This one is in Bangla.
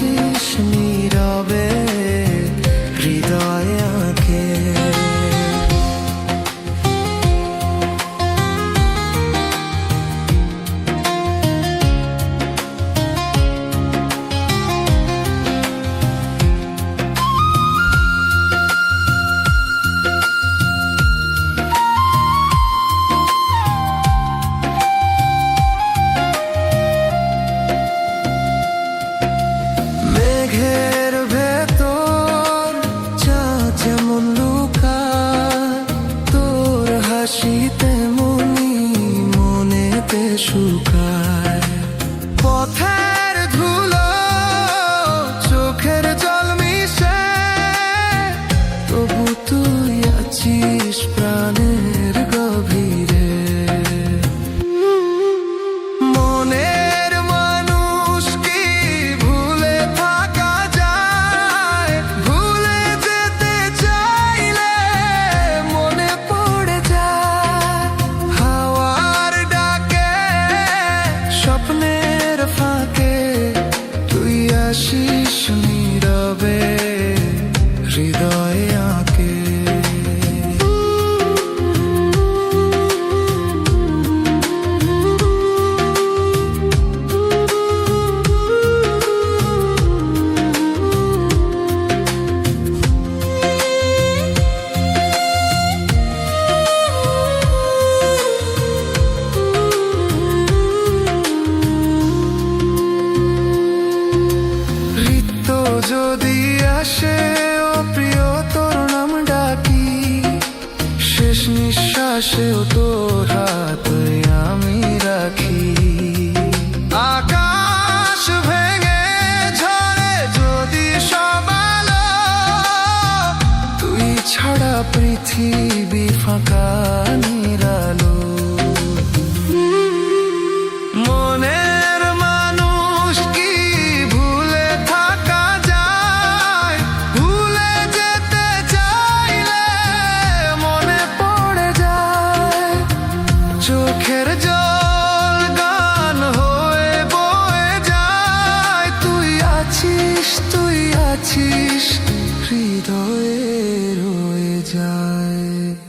হাসিস নীরবে হৃদয় lugar. যদি আসে প্রিয়, তোর নাম ডাকি। শেষ নিঃশ্বাসেও তোর হাত আমি রাখি। আকাশ ভেঙে যদি তুই ছাড়া পৃথিবী তুই আছিস হৃদয়ে রয়ে যায়।